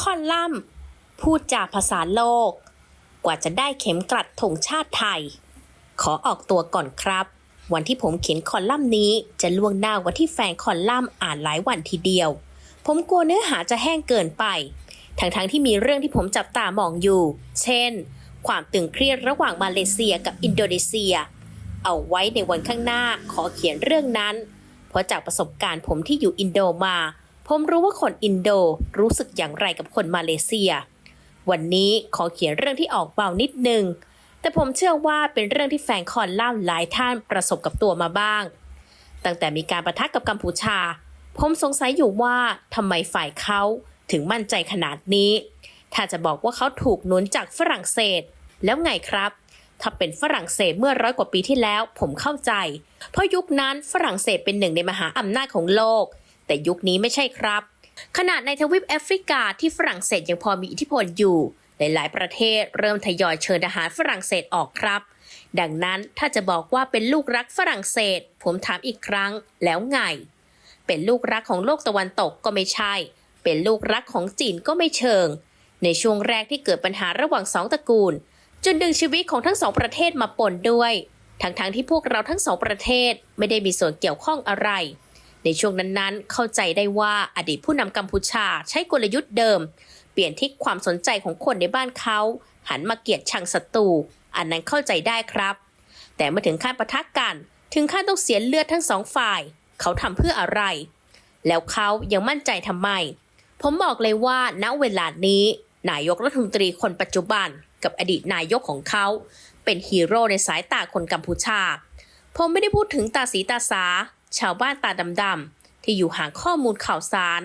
คอลัมน์พูดจาภาษาโลก กว่าจะได้เข็มกลัดธงชาติไทย ขอออกตัวก่อนครับ วันที่ผมเขียนคอลัมน์นี้จะล่วงหน้าวันที่แฟนคอลัมน์อ่านหลายวันทีเดียว ผมกลัวเนื้อหาจะแห้งเกินไป ทั้งๆทที่มีเรื่องที่ผมจับตามองอยู่ เช่น ความตึงเครียดระหว่างมาเลเซียกับอินโดนีเซีย เอาไว้ในวันข้างหน้าขอเขียนเรื่องนั้น เพราะจากประสบการณ์ผมที่อยู่อินโดมา ผมรู้ว่าคนอินโดรู้สึกอย่างไรกับคนมาเลเซีย วันนี้ขอเขียนเรื่องที่ออกเบานิดนึง แต่ผมเชื่อว่าเป็นเรื่องที่แฟนคอนล่ามหลายท่านประสบกับตัวมาบ้าง ตั้งแต่มีการประทะกับกัมพูชา ผมสงสัยอยู่ว่าทำไมฝ่ายเขาถึงมั่นใจขนาดนี้ ถ้าจะบอกว่าเขาถูกหนุนจากฝรั่งเศส แล้วไงครับ ถ้าเป็นฝรั่งเศสเมื่อร้อยกว่าปีที่แล้วผมเข้าใจ เพราะยุคนั้นฝรั่งเศสเป็นหนึ่งในมหาอำนาจของโลก แต่ยุคนี้ไม่ใช่ครับ ขนาดในทวีปแอฟริกาที่ฝรั่งเศสยังพอมีอิทธิพลอยู่ หลายๆ ประเทศเริ่มทยอยเชิญทหารฝรั่งเศสออกครับ ดังนั้นถ้าจะบอกว่าเป็นลูกรักฝรั่งเศส ผมถามอีกครั้งแล้วไง เป็นลูกรักของโลกตะวันตกก็ไม่ใช่ เป็นลูกรักของจีนก็ไม่เชิง ในช่วงแรกที่เกิดปัญหาระหว่างสองตระกูลจนดึงชีวิตของทั้งสองประเทศมาปนด้วย ทั้งๆทที่พวกเราทั้งสองประเทศไม่ได้มีส่วนเกี่ยวข้องอะไร ในช่วงนั้นๆ เข้าใจได้ว่าอดีตผู้นำกัมพูชาใช้กลยุทธ์เดิม เปลี่ยนทิศความสนใจของคนในบ้านเขา หันมาเกลียดชังศัตรูอันนั้นเข้าใจได้ครับ แต่เมื่อถึงขั้นปะทะกันถึงขั้นต้องเสียเลือดทั้งสองฝ่าย เขาทำเพื่ออะไร แล้วเขายังมั่นใจทำไม ผมบอกเลยว่าณเวลานี้ นายกรัฐมนตรีคนปัจจุบัน กับอดีตนายกของเขา เป็นฮีโร่ในสายตาคนกัมพูชา ผมไม่ได้พูดถึงตาสีตาสา ชาวบ้านตาดำๆที่อยู่ห่างข้อมูลข่าวสาร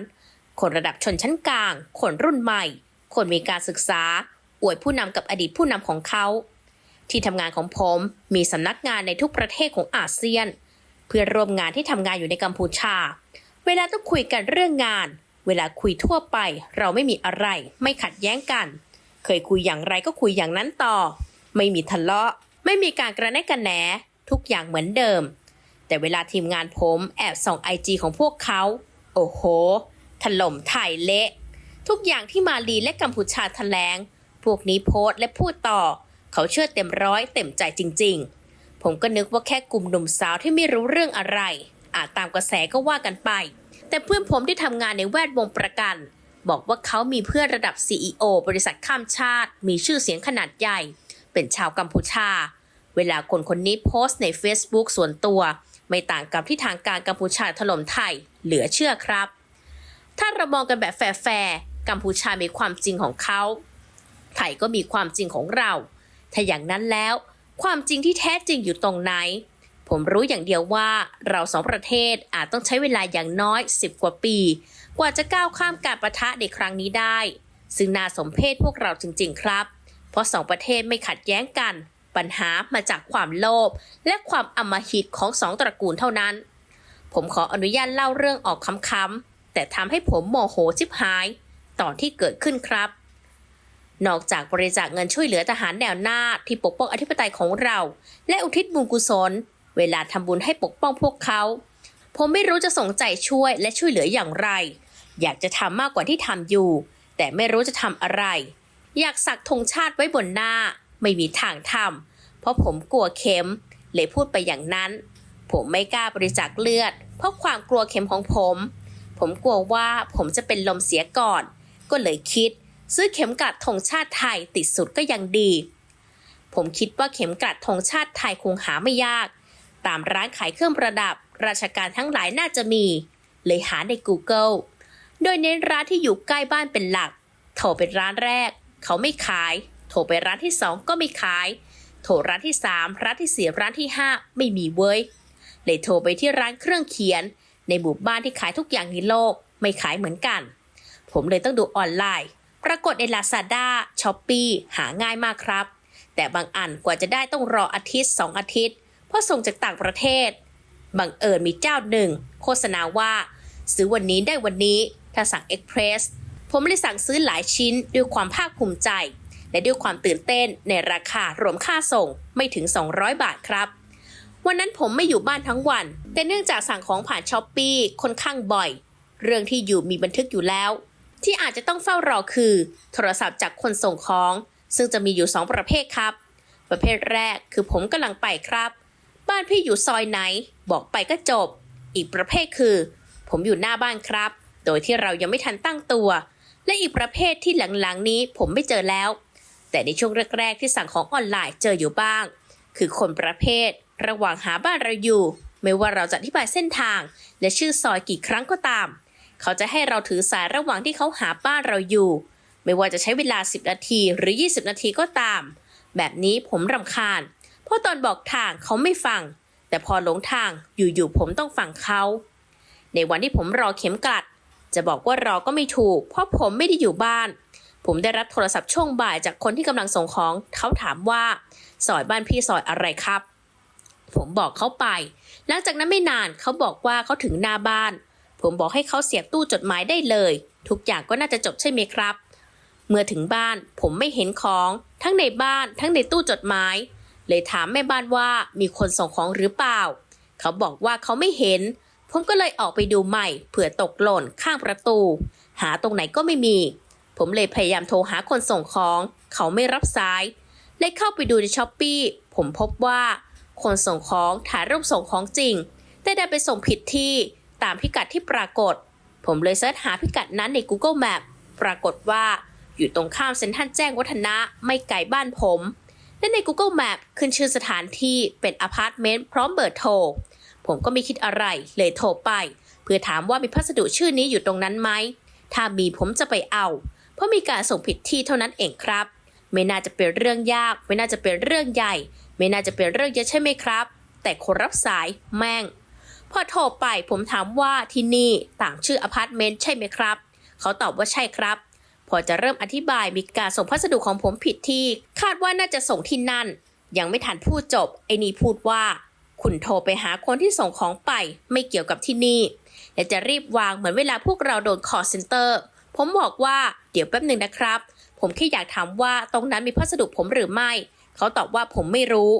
คนระดับชนชั้นกลาง คนรุ่นใหม่ คนมีการศึกษา อวยผู้นำกับอดีตผู้นำของเขา ที่ทำงานของผมมีสำนักงานในทุกประเทศของอาเซียน เพื่อนร่วมงานที่ทำงานอยู่ในกัมพูชา เวลาต้องคุยกันเรื่องงาน เวลาคุยทั่วไป เราไม่มีอะไร ไม่ขัดแย้งกัน เคยคุยอย่างไรก็คุยอย่างนั้นต่อ ไม่มีทะเลาะ ไม่มีการกระแนะกระแหนทุกอย่างเหมือนเดิม แต่เวลาทีมงานผมแอบส่องไอจีของพวกเขา โอ้โห ถล่มไทยเละ ทุกอย่างที่มาลีและกัมพูชาแถลง พวกนี้โพสต์และพูดต่อ เขาเชื่อเต็มร้อยเต็มใจจริง ๆ ผมก็นึกว่าแค่กลุ่มหนุ่มสาวที่ไม่รู้เรื่องอะไร อาจตามกระแสก็ว่ากันไป แต่เพื่อนผมที่ทำงานในแวดวงประกัน บอกว่าเขามีเพื่อนระดับ CEO บริษัทข้ามชาติ มีชื่อเสียงขนาดใหญ่ เป็นชาวกัมพูชาเวลาคนคนนี้โพสต์ใน Facebook ส่วนตัว ไม่ต่างกับที่ทางการกัมพูชาถล่มไทยเหลือเชื่อครับ ถ้าเรามองกันแบบแฟร์ๆกัมพูชามีความจริงของเขา ไทยก็มีความจริงของเรา ถ้าอย่างนั้นแล้ว ความจริงที่แท้จริงอยู่ตรงไหน ผมรู้อย่างเดียวว่าเราสองประเทศอาจต้องใช้เวลาอย่างน้อย 10 กว่าปี กว่าจะก้าวข้ามการประทะในครั้งนี้ได้ ซึ่งน่าสมเพชพวกเราจริง ๆ ครับ เพราะสองประเทศไม่ขัดแย้งกัน ปัญหามาจากความโลภและความอำมหิตของสองตระกูลเท่านั้น ผมขออนุญาตเล่าเรื่องออกคำๆแต่ทำให้ผมโมโหชิบหาย ตอนที่เกิดขึ้นครับ นอกจากบริจาคเงินช่วยเหลือทหารแนวหน้าที่ปกป้องอธิปไตยของเรา และอุทิศบุญกุศล เวลาทำบุญให้ปกป้องพวกเขา ผมไม่รู้จะส่งใจช่วยและช่วยเหลืออย่างไร อยากจะทำมากกว่าที่ทำอยู่ แต่ไม่รู้จะทำอะไรอยากสักธงชาติไว้บนหน้า ไม่มีทางทำ เพราะผมกลัวเข็ม เลยพูดไปอย่างนั้น ผมไม่กล้าบริจาคเลือด เพราะความกลัวเข็มของผม ผมกลัวว่าผมจะเป็นลมเสียก่อน ก็เลยคิด ซื้อเข็มกลัดธงชาติไทยติดสุดก็ยังดี ผมคิดว่าเข็มกลัดธงชาติไทยคงหาไม่ยาก ตามร้านขายเครื่องประดับ ราชการทั้งหลายน่าจะมี เลยหาใน Google โดยเน้นร้านที่อยู่ใกล้บ้านเป็นหลัก โทรเป็นร้านแรก เขาไม่ขาย โทรไปร้านที่สองก็ไม่ขาย โทรร้านที่สามร้านที่สี่ร้านที่ห้าไม่มีเว้ย เลยโทรไปที่ร้านเครื่องเขียน ในหมู่บ้านที่ขายทุกอย่างในโลก ไม่ขายเหมือนกัน ผมเลยต้องดูออนไลน์ ปรากฏใน Lazada, s h o p e e หาง่ายมากครับ แต่บางอันกว่าจะได้ต้องรออาทิตย์สองอาทิตย์ เพราะส่งจากต่างประเทศ บังเอิญมีเจ้าหนึ่ง โฆษณาว่า ซื้อวันนี้ได้วันนี้ ถ้าสั่งเอ็กเพรสผมเลยสั่งซื้อหลายชิ้นด้วยความภาคภูมิใจ และด้วยความตื่นเต้นในราคารวมค่าส่งไม่ถึง 200 บาทครับ วันนั้นผมไม่อยู่บ้านทั้งวัน แต่เนื่องจากสั่งของผ่านช้อปปี้ค่อนข้างบ่อย เรื่องที่อยู่มีบันทึกอยู่แล้ว ที่อาจจะต้องเฝ้ารอคือ โทรศัพท์จากคนส่งของ ซึ่งจะมีอยู่ 2 ประเภทครับ ประเภทแรกคือผมกำลังไปครับ บ้านพี่อยู่ซอยไหน บอกไปก็จบ อีกประเภทคือ ผมอยู่หน้าบ้านครับ โดยที่เรายังไม่ทันตั้งตัว และอีกประเภทที่หลังๆนี้ผมไม่เจอแล้ว แต่ในช่วงแรกๆ ที่สั่งของออนไลน์เจออยู่บ้าง คือคนประเภท ระหว่างหาบ้านเราอยู่ ไม่ว่าเราจะอธิบายเส้นทาง และชื่อซอยกี่ครั้งก็ตาม เขาจะให้เราถือสายระหว่างที่เขาหาบ้านเราอยู่ ไม่ว่าจะใช้เวลา 10 นาทีหรือ 20 นาทีก็ตาม แบบนี้ผมรำคาญ เพราะตอนบอกทางเขาไม่ฟัง แต่พอหลงทางอยู่ๆผมต้องฟังเขาในวันที่ผมรอเข็มกลัด จะบอกว่ารอก็ไม่ถูก เพราะผมไม่ได้อยู่บ้าน ผมได้รับโทรศัพท์ช่วงบ่ายจากคนที่กำลังส่งของ เขาถามว่า ซอยบ้านพี่ซอยอะไรครับ ผมบอกเขาไป หลังจากนั้นไม่นานเขาบอกว่าเขาถึงหน้าบ้าน ผมบอกให้เขาเสียบตู้จดหมายได้เลย ทุกอย่างก็น่าจะจบใช่ไหมครับ เมื่อถึงบ้านผมไม่เห็นของ ทั้งในบ้านทั้งในตู้จดหมาย เลยถามแม่บ้านว่ามีคนส่งของหรือเปล่า เขาบอกว่าเขาไม่เห็น ผมก็เลยออกไปดูใหม่เผื่อตกหล่นข้างประตู หาตรงไหนก็ไม่มี ผมเลยพยายามโทรหาคนส่งของ เขาไม่รับสาย เลยเข้าไปดูในช้อปปีผมพบว่า คนส่งของถ่ายรูปส่งของจริง แต่ได้ไปส่งผิดที่ตามพิกัดที่ปรากฏ ผมเลยเสิร์ชหาพิกัดนั้นใน Google Map ปรากฏว่าอยู่ตรงข้ามเซ็นทรัลแจ้งวัฒนะไม่ไกลบ้านผม และใน Google Map ขึ้นชื่อสถานที่เป็นอพาร์ตเมนต์พร้อมเบอร์โทร ผมก็ไม่คิดอะไรเลยโทรไป เพื่อถามว่ามีพัสดุชื่อนี้อยู่ตรงนั้นไหม ถ้ามีผมจะไปเอา ราะมีการส่งผิดที่เท่านั้นเองครับ ไม่น่าจะเป็นเรื่องยาก ไม่น่าจะเป็นเรื่องใหญ่ ไม่น่าจะเป็นเรื่องเยอะใช่ไหมครับ แต่คนรับสายแม่ง พอโทรไปผมถามว่าที่นี่ต่างชื่ออพาร์ตเมนต์ใช่ไหมครับ เขาตอบว่าใช่ครับ พอจะเริ่มอธิบายมีการส่งพัสดุของผมผิดที่ คาดว่าน่าจะส่งที่นั่น ยังไม่ทันพูดจบไอ้นี่พูดว่า คุณโทรไปหาคนที่ส่งของไป ไม่เกี่ยวกับที่นี่และจะรีบวางเหมือนเวลาพวกเราโดนคอเซ็นเตอร์ ผมบอกว่า เดี๋ยวแป๊บหนึ่งนะครับ ผมแค่อยากถามว่าตรงนั้นมีพัสดุผมหรือไม่ เขาตอบว่าผมไม่รู้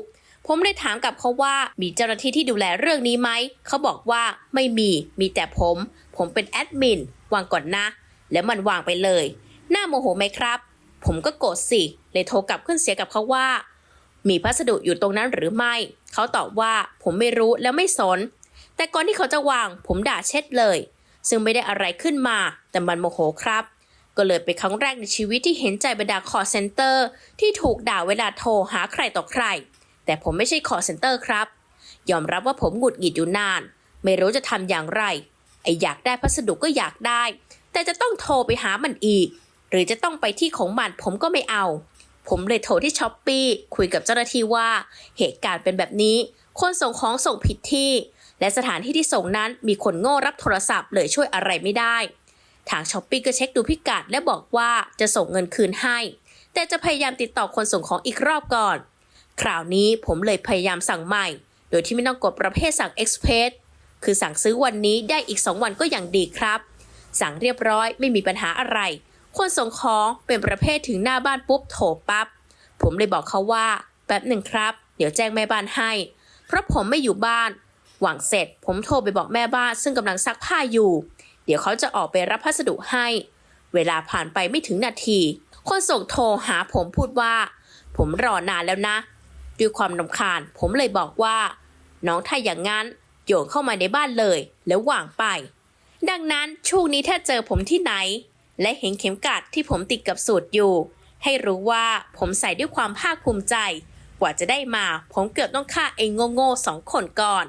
ผมเลยถามกับเขาว่ามีเจ้าหน้าที่ที่ดูแลเรื่องนี้ไหม เขาบอกว่าไม่มี มีแต่ผม ผมเป็นแอดมิน วางก่อนนะ แล้วมันวางไปเลยน่าโมโหไหมครับ ผมก็โกรธสิ เลยโทรกลับขึ้นเสียกับเขาว่า มีพัสดุอยู่ตรงนั้นหรือไม่ เขาตอบว่าผมไม่รู้แล้วไม่สน แต่ก่อนที่เขาจะวาง ผมด่าเช็ดเลย ซึ่งไม่ได้อะไรขึ้นมา แต่มันโมโหครับ ก็เลยเป็นครั้งแรกในชีวิตที่เห็นใจบรรดาคอเซ็นเตอร์ที่ถูกด่าเวลาโทรหาใครต่อใคร แต่ผมไม่ใช่คอเซ็นเตอร์ครับ ยอมรับว่าผมหงุดหงิดอยู่นาน ไม่รู้จะทำอย่างไร ไออยากได้พัสดุก็อยากได้ แต่จะต้องโทรไปหามันอีก หรือจะต้องไปที่ของมันผมก็ไม่เอา ผมเลยโทรที่ช้อปปีคุยกับเจ้าหน้าที่ว่า เหตุการณ์เป็นแบบนี้ คนส่งของส่งผิดที่ และสถานที่ที่ส่งนั้นมีคนโง่รับโทรศัพท์เลยช่วยอะไรไม่ได้ ทางช้อปปีก็เช็คดูพิกัดและบอกว่าจะส่งเงินคืนให้ แต่จะพยายามติดต่อคนส่งของอีกรอบก่อน คราวนี้ผมเลยพยายามสั่งใหม่ โดยที่ไม่ต้องกดประเภทสั่ง Express คือสั่งซื้อวันนี้ได้อีก 2 วันก็ยังดีครับ สั่งเรียบร้อยไม่มีปัญหาอะไร คนส่งของเป็นประเภทถึงหน้าบ้านปุ๊บโถปั๊บผมเลยบอกเขาว่าแป๊บหนึ่งครับ เดี๋ยวแจ้งแม่บ้านให้ เพราะผมไม่อยู่บ้าน หวังเสร็จ ผมโทรไปบอกแม่บ้านซึ่งกำลังซักผ้าอยู่ เดี๋ยวเขาจะออกไปรับพัสดุให้ เวลาผ่านไปไม่ถึงนาที คนส่งโทรหาผมพูดว่า ผมรอนานแล้วนะ ด้วยความรำคาญผมเลยบอกว่า น้องถ้าอย่างนั้นโยนเข้ามาในบ้านเลย แล้ววางไป ดังนั้นช่วงนี้ถ้าเจอผมที่ไหน และเห็นเข็มกัดที่ผมติดกับสูตรอยู่ ให้รู้ว่าผมใส่ด้วยความภาคภูมิใจ กว่าจะได้มา ผมเกือบต้องฆ่าไอ้โง่ๆสองคนก่อน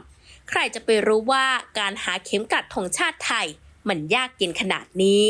ใครจะไปรู้ว่าการหาเข็มกัดธงชาติไทย มันยากเย็นขนาดนี้